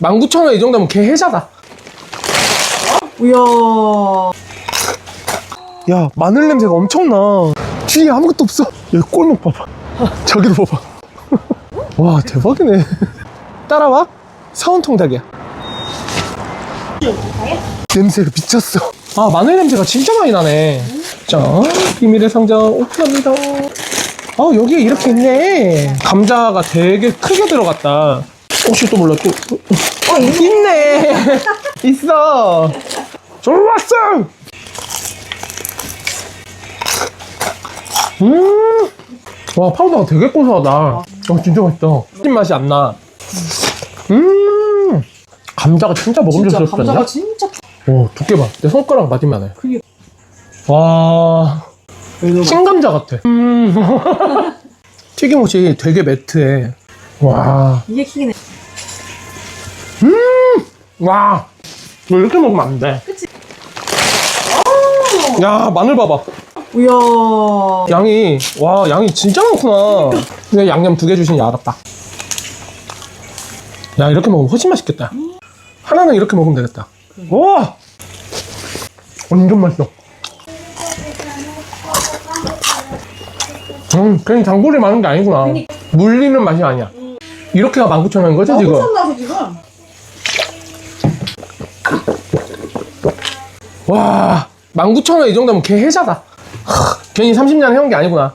19,000원 이 정도면 개 해자다. 이야. 야, 마늘 냄새가 엄청나. 뒤에 아무것도 없어. 여기 꼴목 봐봐. 저기도 봐봐. 와, 대박이네. 따라와. 사원통 닭이야. 냄새가 미쳤어. 아, 마늘 냄새가 진짜 많이 나네. 자, 비밀의 상자 오픈합니다. 아, 여기에 이렇게 있네. 감자가 되게 크게 들어갔다. 혹시 또 몰라, 또. 어, 있네. 있어. 좋았어! 음! 와, 파우더가 되게 고소하다. 어, 진짜 맛있다. 찐 맛이 안 나. 음! 감자가 진짜 먹음직스럽지 않냐? 감자가 진짜 오, 두께 봐. 내 손가락 맞으면 해. 크게. 와, 신감자 같아. 음. 튀김옷이 되게 매트해. 와, 이게 킥이네. 와. 너 이렇게 먹으면 안 돼. 그치? 야, 마늘 봐봐. 이야. 양이, 와, 양이 진짜 많구나. 근데 양념 두 개 주시니 알았다. 야, 이렇게 먹으면 훨씬 맛있겠다. 하나는 이렇게 먹으면 되겠다. 와! 완전 맛있어. 음, 괜히 단골이 많은 게 아니구나. 물리는 맛이 아니야. 이렇게가 19,000원인 거지, 지금? 나서 지금. 와, 19,000원 이 정도면 개 해자다. 하, 괜히 30년 해온 게 아니구나.